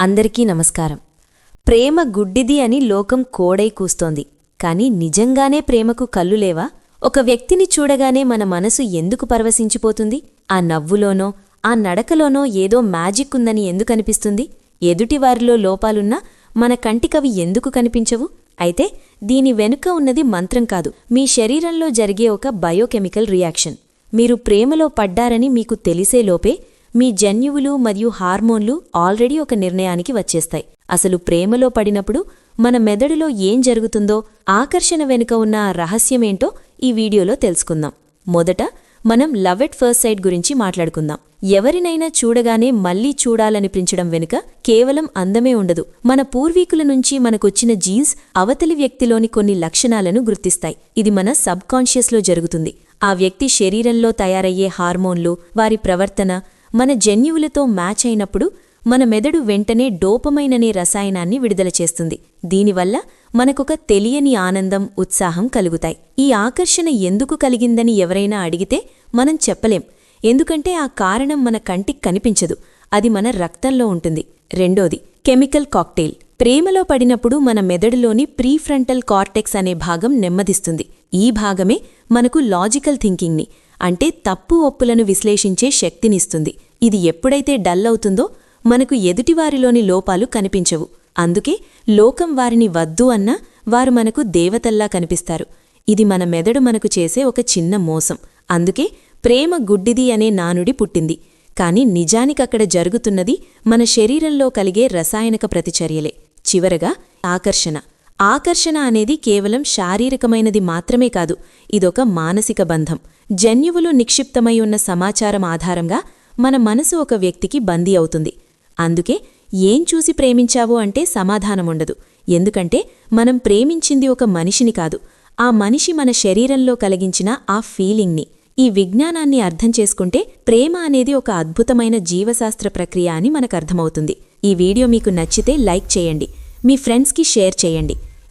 అందరికీ నమస్కారం. ప్రేమ గుడ్డిది అని లోకం కోడై కూస్తోంది. కాని నిజంగానే ప్రేమకు కళ్ళు లేవా? ఒక వ్యక్తిని చూడగానే మన మనసు ఎందుకు పరవశించిపోతుంది? ఆ నవ్వులోనో ఆ నడకలోనో ఏదో మ్యాజిక్ ఉందని ఎందుకనిపిస్తుంది ఎదుటివారిలో లోపాలున్నా మన కంటికవి ఎందుకు కనిపించవు? అయితే దీని వెనుక ఉన్నది మంత్రం కాదు. మీ శరీరంలో జరిగే ఒక బయోకెమికల్ రియాక్షన్. మీరు ప్రేమలో పడ్డారని మీకు తెలిసేలోపే మీ జన్యువులు మరియు హార్మోన్లు ఆల్రెడీ ఒక నిర్ణయానికి వచ్చేస్తాయి. అసలు ప్రేమలో పడినప్పుడు మన మెదడులో ఏం జరుగుతుందో ఆకర్షణ వెనుక ఉన్న రహస్యమేంటో ఈ వీడియోలో తెలుసుకుందాం. మొదట మనం లవ్ ఎట్ ఫస్ట్ సైట్ గురించి మాట్లాడుకుందాం. ఎవరినైనా చూడగానే మళ్ళీ చూడాలనిపించడం వెనుక కేవలం అందమే ఉండదు. మన పూర్వీకుల నుంచి మనకొచ్చిన జీన్స్ అవతలి వ్యక్తిలోని కొన్ని లక్షణాలను గుర్తిస్తాయి. ఇది మన సబ్ కాన్షియస్లో జరుగుతుంది. ఆ వ్యక్తి శరీరంలో తయారయ్యే హార్మోన్లు వారి ప్రవర్తన మన జన్యువులతో మ్యాచ్ అయినప్పుడు మన మెదడు వెంటనే డోపమైననే రసాయనాన్ని విడుదల చేస్తుంది. దీనివల్ల మనకొక తెలియని ఆనందం ఉత్సాహం కలుగుతాయి. ఈ ఆకర్షణ ఎందుకు కలిగిందని ఎవరైనా అడిగితే మనం చెప్పలేం. ఎందుకంటే ఆ కారణం మన కంటికి కనిపించదు. అది మన రక్తంలో ఉంటుంది. రెండోది కెమికల్ కాక్టెయిల్ ప్రేమలో పడినప్పుడు మన మెదడులోని ప్రీఫ్రంటల్ కార్టెక్స్ అనే భాగం నెమ్మదిస్తుంది. ఈ భాగమే మనకు లాజికల్ థింకింగ్ని అంటే తప్పు ఒప్పులను విశ్లేషించే శక్తినిస్తుంది. ఇది ఎప్పుడైతే డల్ అవుతుందో మనకు ఎదుటివారిలోని లోపాలు కనిపించవు. అందుకే లోకం వారిని వద్దు అన్నా వారు మనకు దేవతల్లా కనిపిస్తారు. ఇది మన మెదడు మనకు చేసే ఒక చిన్న మోసం. అందుకే ప్రేమ గుడ్డిది అనే నానుడి పుట్టింది. కాని నిజానికక్కడ జరుగుతున్నది మన శరీరంలో కలిగే రసాయనక ప్రతిచర్యలే. చివరగా ఆకర్షణ. ఆకర్షణ అనేది కేవలం శారీరకమైనది మాత్రమే కాదు ఇదొక మానసిక బంధం. జన్యువులు నిక్షిప్తమై ఉన్న సమాచారం ఆధారంగా మన మనసు ఒక వ్యక్తికి బందీ అవుతుంది. అందుకే ఏం చూసి ప్రేమించావు అంటే సమాధానముండదు. ఎందుకంటే మనం ప్రేమించింది ఒక మనిషిని కాదు ఆ మనిషి మన శరీరంలో కలిగించిన ఆ ఫీలింగ్ని. ఈ విజ్ఞానాన్ని అర్థం చేసుకుంటే ప్రేమ అనేది ఒక అద్భుతమైన జీవశాస్త్ర ప్రక్రియ అని మనకర్థమవుతుంది ఈ వీడియో మీకు నచ్చితే లైక్ చేయండి. మీ ఫ్రెండ్స్కి షేర్ చేయండి.